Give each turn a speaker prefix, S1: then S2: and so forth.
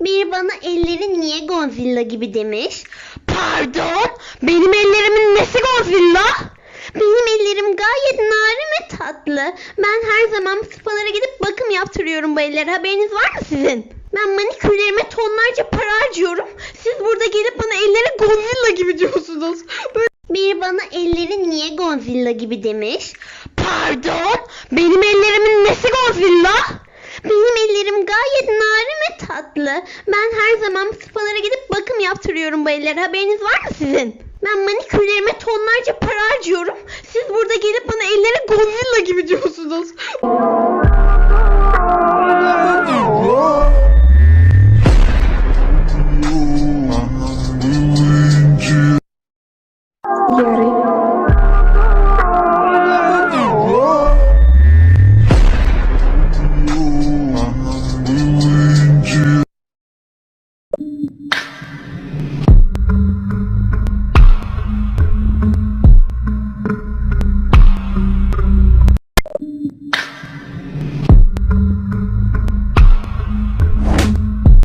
S1: Biri bana ellerin niye Godzilla gibi demiş. Pardon, benim ellerimin nesi Godzilla? Benim ellerim gayet narin ve tatlı. Ben her zaman spalara gidip bakım yaptırıyorum bu ellere. Haberiniz var mı sizin? Ben manikürlerime tonlarca para harcıyorum. Siz burada gelip bana ellere Godzilla gibi diyorsunuz. Biri bana ellerin niye Godzilla gibi demiş. Pardon, benim ellerimin nesi Godzilla? Benim ellerim gayet narin ve tatlı. Ben her zaman spalara gidip bakım yaptırıyorum bu ellere. Haberiniz var mı sizin? Ben manikürlerime tonlarca para harcıyorum. Siz burada gelip bana ellere Godzilla gibi diyorsunuz.